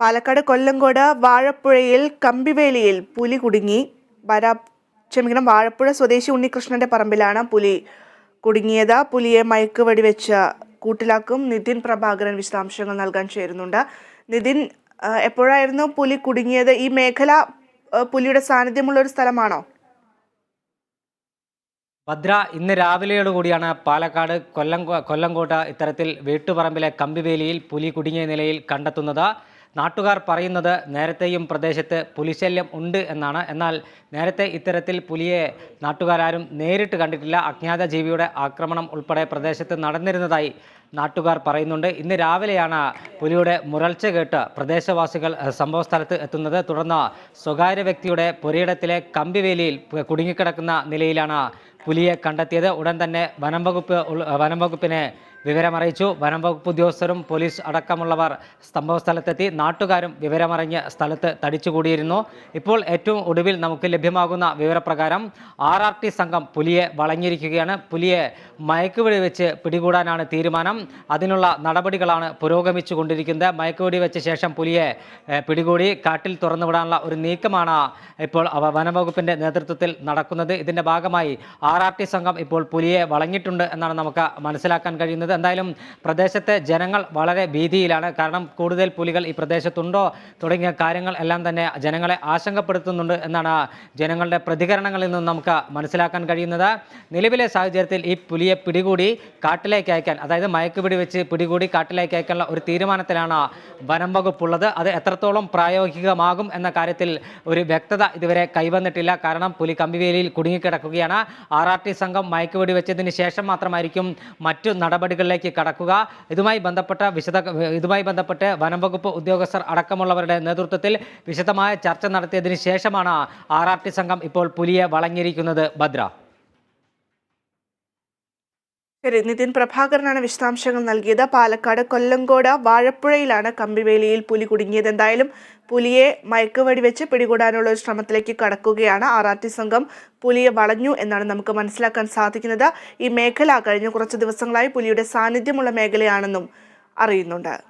പാലക്കാട് കൊല്ലങ്കോട് വാഴപ്പുഴയിൽ കമ്പിവേലിയിൽ പുലി കുടുങ്ങി. വരാ ക്ഷമിക്കണം വാഴപ്പുഴ സ്വദേശി ഉണ്ണികൃഷ്ണന്റെ പറമ്പിലാണ് പുലി കുടുങ്ങിയത്. പുലിയെ മയക്ക് വെടിവെച്ച് കൂട്ടിലാക്കും. നിതിൻ പ്രഭാകരൻ വിശദാംശങ്ങൾ നൽകാൻ ചേരുന്നുണ്ട്. നിതിൻ എപ്പോഴായിരുന്നു പുലി കുടുങ്ങിയത്? ഈ മേഖല പുലിയുടെ സാന്നിധ്യമുള്ള ഒരു സ്ഥലമാണോ? ഭദ്ര ഇന്ന് രാവിലെയോടുകൂടിയാണ് പാലക്കാട് കൊല്ലം കൊല്ലങ്കോട്ട ഇത്തരത്തിൽ വീട്ടുപറമ്പിലെ കമ്പിവേലിയിൽ പുലി കുടുങ്ങിയ നിലയിൽ കണ്ടെത്തുന്നത്. നാട്ടുകാർ പറയുന്നത് നേരത്തെയും പ്രദേശത്ത് പുലിശല്യം ഉണ്ട് എന്നാണ്. എന്നാൽ നേരത്തെ ഇത്തരത്തിൽ പുലിയെ നാട്ടുകാരും നേരിട്ട് കണ്ടിട്ടില്ല. അജ്ഞാത ജീവിയുടെ ആക്രമണം ഉൾപ്പെടെ പ്രദേശത്ത് നടന്നിരുന്നതായി നാട്ടുകാർ പറയുന്നുണ്ട്. ഇന്ന് രാവിലെയാണ് പുലിയുടെ മുരൾച്ച കേട്ട് പ്രദേശവാസികൾ സംഭവസ്ഥലത്ത് എത്തുന്നത്. തുടർന്ന് സ്വകാര്യ വ്യക്തിയുടെ പുരയിടത്തിലെ കമ്പിവേലിയിൽ കുടുങ്ങിക്കിടക്കുന്ന നിലയിലാണ് പുലിയെ കണ്ടെത്തിയത്. ഉടൻ തന്നെ വനം വകുപ്പ് വനം വകുപ്പിനെ വിവരമറിയിച്ചു. വനം വകുപ്പ് ഉദ്യോഗസ്ഥരും പോലീസ് അടക്കമുള്ളവർ സംഭവസ്ഥലത്തെത്തി. നാട്ടുകാരും വിവരമറിഞ്ഞ് സ്ഥലത്ത് തടിച്ചുകൂടിയിരുന്നു. ഇപ്പോൾ ഏറ്റവും ഒടുവിൽ നമുക്ക് ലഭ്യമാകുന്ന വിവരപ്രകാരം ആർ ആർ ടി സംഘം പുലിയെ വളഞ്ഞിരിക്കുകയാണ്. പുലിയെ മയക്കുവെടി വെച്ച് പിടികൂടാനാണ് തീരുമാനം. അതിനുള്ള നടപടികളാണ് പുരോഗമിച്ചു കൊണ്ടിരിക്കുന്നത് മയക്കുവെടി വെച്ച ശേഷം പുലിയെ പിടികൂടി കാട്ടിൽ തുറന്നുവിടാനുള്ള ഒരു നീക്കമാണ് ഇപ്പോൾ അവ വനംവകുപ്പിന്റെ നേതൃത്വത്തിൽ നടക്കുന്നത്. ഇതിന്റെ ഭാഗമായി ആർ ആർ ടി സംഘം ഇപ്പോൾ പുലിയെ വളഞ്ഞിട്ടുണ്ട് എന്നാണ് നമുക്ക് മനസ്സിലാക്കാൻ കഴിയുന്നത്. എന്തായാലും പ്രദേശത്തെ ജനങ്ങൾ വളരെ ഭീതിയിലാണ്. കാരണം കൂടുതൽ പുലികൾ ഈ പ്രദേശത്തുണ്ടോ തുടങ്ങിയ കാര്യങ്ങൾ എല്ലാം തന്നെ ജനങ്ങളെ ആശങ്കപ്പെടുത്തുന്നുണ്ട് എന്നാണ് ജനങ്ങളുടെ പ്രതികരണങ്ങളിൽ നിന്നും നമുക്ക് മനസ്സിലാക്കാൻ കഴിയുന്നത്. നിലവിലെ സാഹചര്യത്തിൽ ഈ പുലിയെ പിടികൂടി കാട്ടിലേക്ക് അയക്കാൻ അതായത് മയക്കുപിടി വെച്ച് പിടികൂടി കാട്ടിലേക്ക് അയക്കാനുള്ള ഒരു തീരുമാനത്തിലാണ് വനം വകുപ്പുള്ളത്. അത് എത്രത്തോളം പ്രായോഗികമാകും എന്ന കാര്യത്തിൽ ഒരു വ്യക്തത ഇതുവരെ കൈവന്നിട്ടില്ല. കാരണം പുലി കമ്പിവേലിയിൽ കുടുങ്ങിക്കിടക്കുകയാണ്. ആർ ആർ ടി സംഘം മയക്കുപിടി വെച്ചതിന് ശേഷം മാത്രമായിരിക്കും മറ്റു നടപടികളിലേക്ക് കടക്കുക. ഇതുമായി ബന്ധപ്പെട്ട വിശദ ഇതുമായി ബന്ധപ്പെട്ട് വനം വകുപ്പ് ഉദ്യോഗസ്ഥർ അടക്കമുള്ളവരുടെ നേതൃത്വത്തിൽ വിശദമായ ചർച്ച നടത്തിയതിന് ശേഷമാണ് ആർ സംഘം ഇപ്പോൾ പുലിയെ വളഞ്ഞിരിക്കുന്നത്. ഭദ്ര. നിതിൻ പ്രഭാകരനാണ് വിശദാംശങ്ങൾ നൽകിയത്. പാലക്കാട് കൊല്ലങ്കോട് വാഴപ്പുഴയിലാണ് കമ്പിവേലിയിൽ പുലി കുടുങ്ങിയത്. എന്തായാലും പുലിയെ മയക്കുവടി വെച്ച് പിടികൂടാനുള്ള ഒരു ശ്രമത്തിലേക്ക് കടക്കുകയാണ് ആർ ആർ ടി സംഘം. പുലിയെ വളഞ്ഞു എന്നാണ് നമുക്ക് മനസ്സിലാക്കാൻ സാധിക്കുന്നത്. ഈ മേഖല കഴിഞ്ഞ കുറച്ച് ദിവസങ്ങളായി പുലിയുടെ സാന്നിധ്യമുള്ള മേഖലയാണെന്നും അറിയുന്നുണ്ട്.